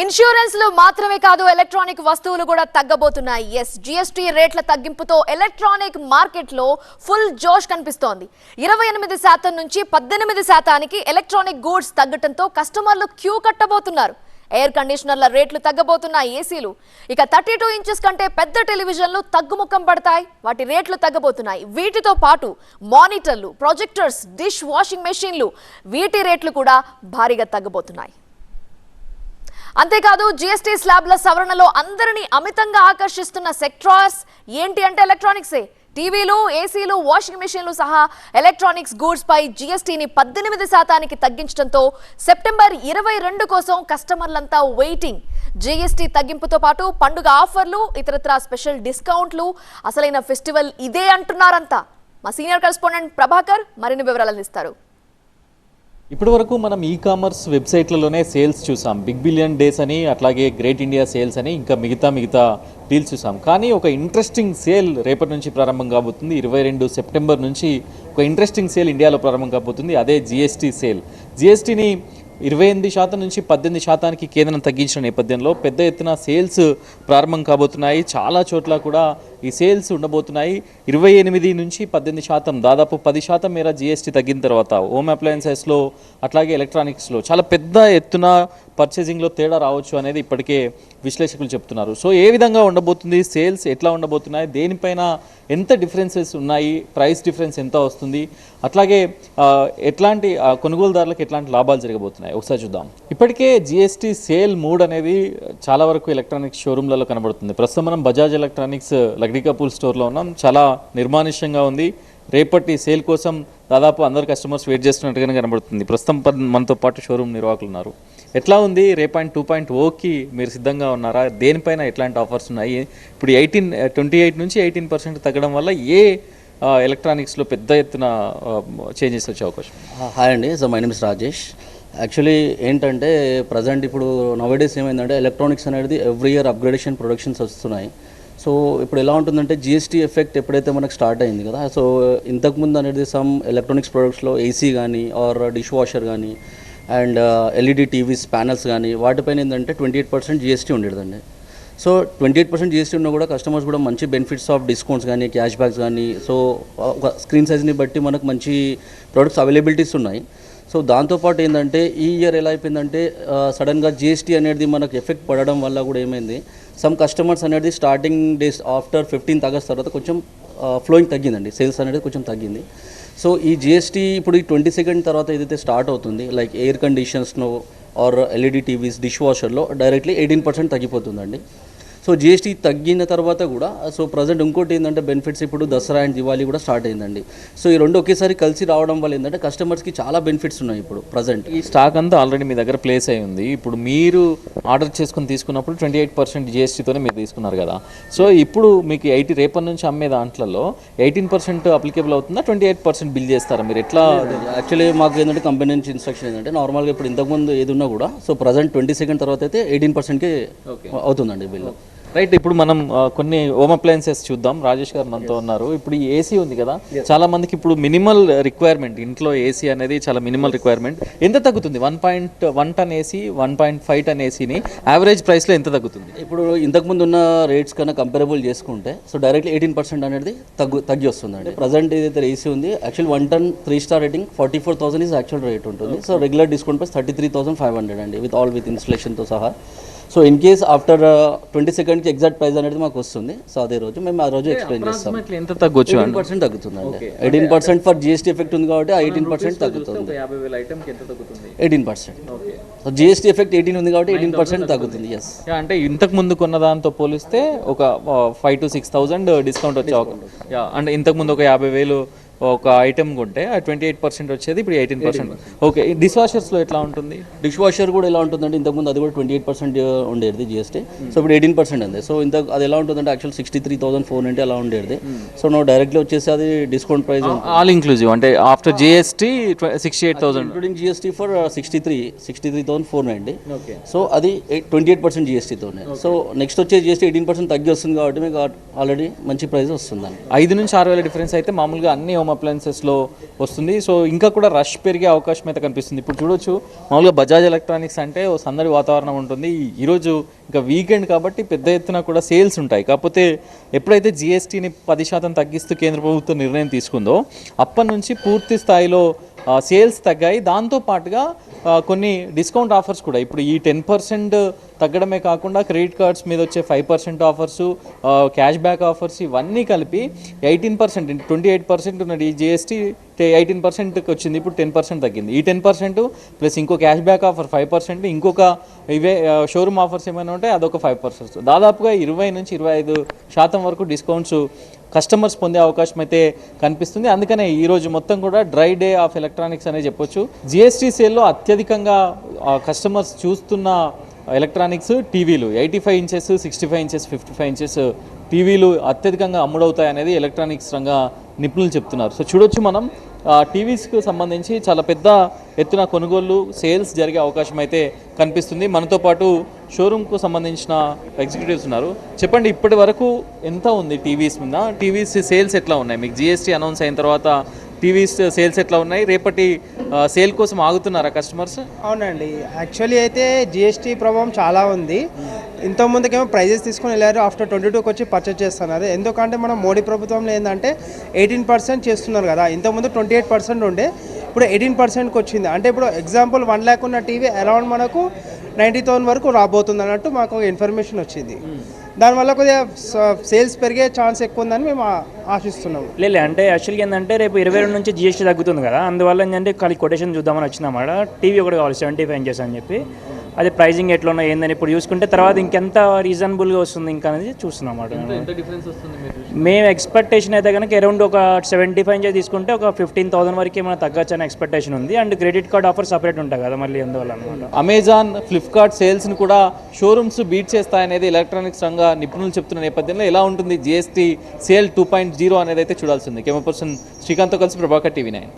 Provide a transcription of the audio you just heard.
ఇన్సూరెన్స్లు మాత్రమే కాదు ఎలక్ట్రానిక్ వస్తువులు కూడా తగ్గబోతున్నాయి. ఎస్ జిఎస్టీ రేట్ల తగ్గింపుతో ఎలక్ట్రానిక్ మార్కెట్లో ఫుల్ జోష్ కనిపిస్తోంది. ఇరవై ఎనిమిది శాతం నుంచి పద్దెనిమిది శాతానికి ఎలక్ట్రానిక్ గూడ్స్ తగ్గటంతో కస్టమర్లు క్యూ కట్టబోతున్నారు. ఎయిర్ కండిషనర్ల రేట్లు తగ్గబోతున్నాయి ఏసీలు. ఇక థర్టీ టూ ఇంచెస్ కంటే పెద్ద టెలివిజన్లు తగ్గుముఖం పడతాయి. వాటి రేట్లు తగ్గబోతున్నాయి. వీటితో పాటు మానిటర్లు ప్రొజెక్టర్స్ డిష్ వాషింగ్ మెషిన్లు వీటి రేట్లు కూడా భారీగా తగ్గబోతున్నాయి. అంతేకాదు జీఎస్టీ స్లాబ్ల సవరణలో అందరినీ అమితంగా ఆకర్షిస్తున్న సెక్టార్స్ ఏంటి అంటే ఎలక్ట్రానిక్సే టీవీలు ఏసీలు వాషింగ్ మిషన్లు సహా ఎలక్ట్రానిక్స్ గూడ్స్ పై జీఎస్టీని పద్దెనిమిది శాతానికి తగ్గించడంతో సెప్టెంబర్ ఇరవై రెండు కోసం కస్టమర్లంతా వెయిటింగ్ జీఎస్టీ తగ్గింపుతో పాటు పండుగ ఆఫర్లు ఇతరత్రా స్పెషల్ డిస్కౌంట్లు అసలైన ఫెస్టివల్ ఇదే అంటున్నారంతా. మా సీనియర్ కరెస్పాండెంట్ ప్రభాకర్ మరిన్ని వివరాలు అందిస్తారు ఇప్పటివరకు మనం ఈ కామర్స్ వెబ్సైట్లలోనే సేల్స్ చూసాం. బిగ్ బిలియన్ డేస్ అని అట్లాగే గ్రేట్ ఇండియా సేల్స్ అని ఇంకా మిగతా మిగతా డీల్స్ చూసాం. కానీ ఒక ఇంట్రెస్టింగ్ సేల్ రేపటి నుంచి ప్రారంభం కాబోతుంది. ఇరవై రెండు సెప్టెంబర్ నుంచి ఒక ఇంట్రెస్టింగ్ సేల్ ఇండియాలో ప్రారంభం కాబోతుంది. అదే జిఎస్టీ సేల్ జిఎస్టీని ఇరవై ఎనిమిది శాతం నుంచి పద్దెనిమిది శాతానికి కేంద్రం తగ్గించిన నేపథ్యంలో పెద్ద ఎత్తున సేల్స్ ప్రారంభం కాబోతున్నాయి. చాలా చోట్ల కూడా ఈ సేల్స్ ఉండబోతున్నాయి. ఇరవై ఎనిమిది నుంచి పద్దెనిమిది శాతం దాదాపు పది శాతం మేర జిఎస్టీ తగ్గిన తర్వాత హోమ్ అప్లయన్సెస్లో అట్లాగే ఎలక్ట్రానిక్స్లో చాలా పెద్ద ఎత్తున పర్చేసింగ్లో తేడా రావచ్చు అనేది ఇప్పటికే విశ్లేషకులు చెప్తున్నారు. సో ఏ విధంగా ఉండబోతుంది? సేల్స్ ఎట్లా ఉండబోతున్నాయి? దేనిపైన ఎంత డిఫరెన్సెస్ ఉన్నాయి? ప్రైస్ డిఫరెన్స్ ఎంత వస్తుంది? అట్లాగే ఎట్లాంటి కొనుగోలుదారులకు ఎట్లాంటి లాభాలు జరగబోతున్నాయి? ఒకసారి చూద్దాం. ఇప్పటికే జిఎస్టీ సేల్ మూడ్ అనేది చాలా వరకు ఎలక్ట్రానిక్స్ షోరూమ్లలో కనబడుతుంది. ప్రస్తుతం మనం బజాజ్ ఎలక్ట్రానిక్స్ లగ్డికాపూల్ స్టోర్లో ఉన్నాం. చాలా నిర్మానుష్యంగా ఉంది. రేపటి సేల్ కోసం దాదాపు అందరు కస్టమర్స్ వెయిట్ చేస్తున్నట్టుగానే కనబడుతుంది. ప్రస్తుతం ప- మనతో పాటు షోరూమ్ నిర్వాహకులు ఉన్నారు. ఎట్లా ఉంది? రే పాయింట్ టూ పాయింట్ ఓకి మీరు సిద్ధంగా ఉన్నారా? దేనిపైన ఎట్లాంటి ఆఫర్స్ ఉన్నాయి? ఇప్పుడు ఎయిటీన్ ట్వంటీ ఎయిట్ నుంచి ఎయిటీన్ పర్సెంట్ తగ్గడం వల్ల ఏ ఎలక్ట్రానిక్స్లో పెద్ద ఎత్తున చేంజెస్ వచ్చే అవకాశం. హాయ్ అండి so my name is Rajesh. Actually ఏంటంటే ప్రజెంట్ ఇప్పుడు నవడేస్ ఏమైందంటే ఎలక్ట్రానిక్స్ అనేది ఎవ్రీ ఇయర్ అప్గ్రేడేషన్ ప్రొడక్షన్స్ వస్తున్నాయి. సో ఇప్పుడు ఎలా ఉంటుందంటే జిఎస్టీ ఎఫెక్ట్ ఎప్పుడైతే మనకు స్టార్ట్ అయింది కదా సో ఇంతకుముందు అనేది సమ్ ఎలక్ట్రానిక్స్ ప్రొడక్ట్స్లో ఏసీ కానీ ఆర్ డిష్ వాషర్ కానీ అండ్ ఎల్ఈడి టీవీస్ ప్యానల్స్ కానీ వాటిపైన ఏంటంటే ట్వంటీ ఎయిట్ పర్సెంట్ జిఎస్టీ ఉండేదండి. So twenty eight percent GST ఉన్నా కూడా కస్టమర్స్ కూడా మంచి బెనిఫిట్స్ ఆఫ్ డిస్కౌంట్స్ కానీ క్యాష్ బ్యాక్స్ కానీ సో ఒక స్క్రీన్ సైజ్ని బట్టి మనకు మంచి ప్రొడక్ట్స్ అవైలబిలిటీస్ ఉన్నాయి. సో దాంతోపాటు ఏంటంటే ఈ ఇయర్ ఎలా అయిపోయిందంటే సడన్గా జిఎస్టీ అనేది మనకు ఎఫెక్ట్ పడడం వల్ల కూడా ఏమైంది సమ్ కస్టమర్స్ అనేది starting days after fifteenth August తర్వాత కొంచెం ఫ్లోయింగ్ తగ్గిందండి సేల్స్ అనేది కొంచెం తగ్గింది. సో ఈ జిఎస్టీ ఇప్పుడు ఈ ట్వంటీ సెకండ్ తర్వాత ఏదైతే స్టార్ట్ అవుతుంది లైక్ ఎయిర్ కండిషన్స్నో ఆర్ ఎల్ఈడి టీవీస్ డిష్ వాషర్లో డైరెక్ట్లీ ఎయిటీన్ పర్సెంట్ తగ్గిపోతుందండి. సో జిఎస్టీ తగ్గిన తర్వాత కూడా సో ప్రజెంట్ ఇంకోటి ఏంటంటే బెనిఫిట్స్ ఇప్పుడు దసరా అండ్ దివాళీ కూడా స్టార్ట్ అయిందండి. సో ఈ రెండు ఒకేసారి కలిసి రావడం వల్ల ఏంటంటే కస్టమర్స్కి చాలా బెనిఫిట్స్ ఉన్నాయి ఇప్పుడు ప్రజెంట్ ఈ స్టాక్ అంతా ఆల్రెడీ మీ దగ్గర ప్లేస్ అయి ఉంది. ఇప్పుడు మీరు ఆర్డర్ చేసుకుని తీసుకున్నప్పుడు ట్వంటీ ఎయిట్ పర్సెంట్ జిఎస్టీతోనే మీరు తీసుకున్నారు కదా. సో ఇప్పుడు మీకు ఎయిటీ రేపటి నుంచి అమ్మే దాంట్లలో ఎయిటీన్ పర్సెంట్ అప్లికేబుల్ అవుతుందా? ట్వంటీ ఎయిట్ పర్సెంట్ బిల్ చేస్తారా మీరు? ఎట్లా? యాక్చువల్లీ మాకు ఏంటంటే కంపెనీ నుంచి ఇన్స్ట్రక్షన్ ఏంటంటే నార్మల్గా ఇప్పుడు ఇంతకుముందు ఏది ఉన్నా కూడా సో ప్రజెంట్ ట్వంటీ సెకండ్ తర్వాత అయితే ఎయిటీన్ పర్సెంట్కి అవుతుందండి బిల్ రైట్ ఇప్పుడు మనం కొన్ని హోమ్ అప్లయన్సెస్ చూద్దాం. రాజేష్ గారు మనతో ఉన్నారు. ఇప్పుడు ఈ ఏసీ ఉంది కదా. చాలా మందికి ఇప్పుడు మినిమల్ రిక్వైర్మెంట్ ఇంట్లో ఏసీ అనేది చాలా మినిమల్ రిక్వైర్మెంట్ ఎంత తగ్గుతుంది? One point one ton AC one point five ton ఏసీని average ప్రైస్లో ఎంత తగ్గుతుంది? ఇప్పుడు ఇంతకుముందు ఉన్న రేట్స్ కన్నా కంపేరబుల్ చేసుకుంటే సో డైరెక్ట్లీ ఎయిటీన్ పర్సెంట్ అనేది తగ్గు తగ్గి వస్తుందండి. ప్రజెంట్ ఏదైతే ఏసీ ఉంది actual one ton three star rating forty four thousand is actual rate ఉంటుంది. So regular discount price thirty three thousand five hundred అండి విత్ ఆల్ విత్ ఇన్స్టలేషన్తో సహా. So in case after twenty సెకండ్కి exact price అనేది మాకు వస్తుంది. So అదే రోజు మేము ఆ రోజు ఎక్స్ప్లెయిన్ చేస్తాం ఎంత తగ్గొచ్చు eighteen percent తగ్గుతుందండి. Eighteen percent for GST effect ఉంది కాబట్టి ఎయిటీన్ పర్సెంట్ తగ్గుతుంది. Eighteen percent so GST effect eighteen ఉంది కాబట్టి ఎయిటీన్ పర్సెంట్ తగ్గుతుంది ఎస్ అంటే ఇంతకు ముందు కొన్న దాంతో పోలిస్తే ఒక five to six thousand discount వచ్చే అంటే ఇంతకు ముందు ఒక యాభై వేలు ఒక ఐటమ్ కొంటే ఆ ట్వంటీ ఎయిట్ పర్సెంట్ వచ్చేది ఇప్పుడు ఎయిటీన్ పర్సెంట్ ఓకే డిష్ వాషర్స్లో ఎట్లా ఉంటుంది? డిష్ వాషర్ కూడా ఎలా ఉంటుందంటే ఇంతకుముందు అది కూడా ట్వంటీ ఎయిట్ పర్సెంట్ ఉండేది జిఎస్టీ సో ఇప్పుడు ఎయిటీన్ పర్సెంట్ ఉంది సో ఇంత అది ఎలా ఉంటుందంటే actual sixty three thousand four ninety అలా ఉండేది. సో నువ్వు డైరెక్ట్లీ వచ్చేసి అది డిస్కౌంట్ ప్రైస్ ఆల్ ఇంక్లూజివ్ అంటే after GST sixty eight thousand including GST for sixty three sixty three thousand four ninety okay so అది ట్వంటీ ఎయిట్ పర్సెంట్ జిఎస్టీతోనే so next వచ్చే GST eighteen percent తగ్గి వస్తుంది కాబట్టి మీకు ఆల్రెడీ మంచి ప్రైస్ వస్తుందండి. ఐదు నుంచి ఆరు వేల డిఫరెన్స్ అయితే మామూలుగా అన్ని హోమ్ అప్లయన్సెస్లో వస్తుంది. సో ఇంకా కూడా రష్ పెరిగే అవకాశం అయితే కనిపిస్తుంది. ఇప్పుడు చూడొచ్చు మామూలుగా బజాజ్ ఎలక్ట్రానిక్స్ అంటే ఓ సందడి వాతావరణం ఉంటుంది. ఈరోజు ఇంకా వీకెండ్ కాబట్టి పెద్ద ఎత్తున కూడా సేల్స్ ఉంటాయి. కాకపోతే ఎప్పుడైతే జిఎస్టీని పది శాతం తగ్గిస్తూ కేంద్ర ప్రభుత్వం నిర్ణయం తీసుకుందో అప్పటి నుంచి పూర్తి స్థాయిలో సేల్స్ తగ్గాయి. దాంతో పాటుగా కొన్ని డిస్కౌంట్ ఆఫర్స్ కూడా. ఇప్పుడు ఈ టెన్ పర్సెంట్ తగ్గడమే కాకుండా క్రెడిట్ కార్డ్స్ మీద వచ్చే five percent offers cashback offers ఇవన్నీ కలిపి eighteen percent twenty eight percent ఉన్నది. ఈ జిఎస్టీ ఎయిటీన్ పర్సెంట్కి వచ్చింది. ఇప్పుడు టెన్ పర్సెంట్ తగ్గింది. ఈ టెన్ పర్సెంట్ ప్లస్ ఇంకో cash back offer five percent ఇంకొక ఇవే షోరూమ్ ఆఫర్స్ ఏమైనా ఉంటే అదొక ఫైవ్ పర్సెంట్ దాదాపుగా ఇరవై నుంచి ఇరవై ఐదు శాతం వరకు డిస్కౌంట్స్ కస్టమర్స్ పొందే అవకాశం అయితే కనిపిస్తుంది. అందుకనే ఈరోజు మొత్తం కూడా డ్రై డే ఆఫ్ ఎలక్ట్రానిక్స్ అనే చెప్పొచ్చు. జిఎస్టీ సేల్లో అత్యధికంగా కస్టమర్స్ చూస్తున్న ఎలక్ట్రానిక్స్ టీవీలు eighty five inches sixty five inches fifty five inches టీవీలు అత్యధికంగా అమ్ముడవుతాయి అనేది ఎలక్ట్రానిక్స్ రంగ నిపుణులు చెప్తున్నారు. సో చూడొచ్చు మనం. టీవీస్కి సంబంధించి చాలా పెద్ద ఎత్తున కొనుగోళ్ళు సేల్స్ జరిగే అవకాశం అయితే కనిపిస్తుంది. మనతో పాటు షోరూమ్కు సంబంధించిన ఎగ్జిక్యూటివ్స్ ఉన్నారు. చెప్పండి ఇప్పటి వరకు ఎంత ఉంది టీవీస్ మీద? టీవీస్ సేల్స్ ఎట్లా ఉన్నాయి? మీకు జిఎస్టీ అనౌన్స్ అయిన తర్వాత టీవీస్ సేల్స్ ఎట్లా ఉన్నాయి? రేపటి సేల్ కోసం ఆగుతున్నారా కస్టమర్స్? అవునండి. యాక్చువల్లీ అయితే జిఎస్టీ ప్రభావం చాలా ఉంది. ఇంత ముందుకేమో ప్రైజెస్ తీసుకొని వెళ్ళారు. ఆఫ్టర్ ట్వంటీ టూకి వచ్చి పర్చేస్ చేస్తున్నారు. ఎందుకంటే మనం మోడీ ప్రభుత్వంలో ఏంటంటే ఎయిటీన్ పర్సెంట్ చేస్తున్నారు కదా. ఇంతకుముందు ట్వంటీ ఎయిట్ పర్సెంట్ ఉండే. ఇప్పుడు ఎయిటీన్ పర్సెంట్కి వచ్చింది. అంటే ఇప్పుడు ఎగ్జాంపుల్ వన్ ల్యాక్ ఉన్న టీవీ అరౌండ్ మనకు నైంటీ థౌసండ్ వరకు రాబోతుంది అన్నట్టు మాకు ఒక ఇన్ఫర్మేషన్ వచ్చింది దానివల్ల కొద్దిగా సేల్స్ పెరిగే ఛాన్స్ ఎక్కువ ఉందని మేము ఆ- ఆశిస్తున్నాము. లేదు అంటే యాక్చువల్గా ఏంటంటే రేపు ఇరవై రెండు నుంచి జిఎస్టీ తగ్గుతుంది కదా. అందువల్ల ఏంటంటే ఖాళీ కొటేషన్ చూద్దామని వచ్చినామాట టీవీ ఒకటి కావాలి సెవెంటీ ఫైవ్ ఇంచెస్ అని చెప్పి. అది ప్రైజింగ్ ఎట్లా ఉన్నాయి ఏందని ఇప్పుడు చూసుకుంటే తర్వాత ఇంకెంత రీజనబుల్గా వస్తుంది ఇంకా అనేది చూస్తున్నాం అన్నమాట మేము ఎక్స్పెక్టేషన్ అయితే కనుక అరౌండ్ ఒక సెవెంటీ ఫైవ్ నుంచి తీసుకుంటే ఒక ఫిఫ్టీన్ థౌసండ్ వరకు ఏమైనా తగ్గచ్చు అనే ఎక్స్పెక్టేషన్ ఉంది. And credit card offer separate ఉంటాయి కదా మళ్ళీ అందువల్ల అనమాట అమెజాన్ ఫ్లిప్కార్ట్ సేల్స్ని కూడా షోరూమ్స్ బీట్ చేస్తాయనేది ఎలక్ట్రానిక్స్ రంగ నిపుణులు చెప్తున్న నేపథ్యంలో ఎలా ఉంటుంది? GST sale two point zero అనేది అయితే చూడాల్సింది. కెమెరా పర్సన్ శ్రీకాంత్తో కలిసి ప్రభాకర్ టీవీ నైన్.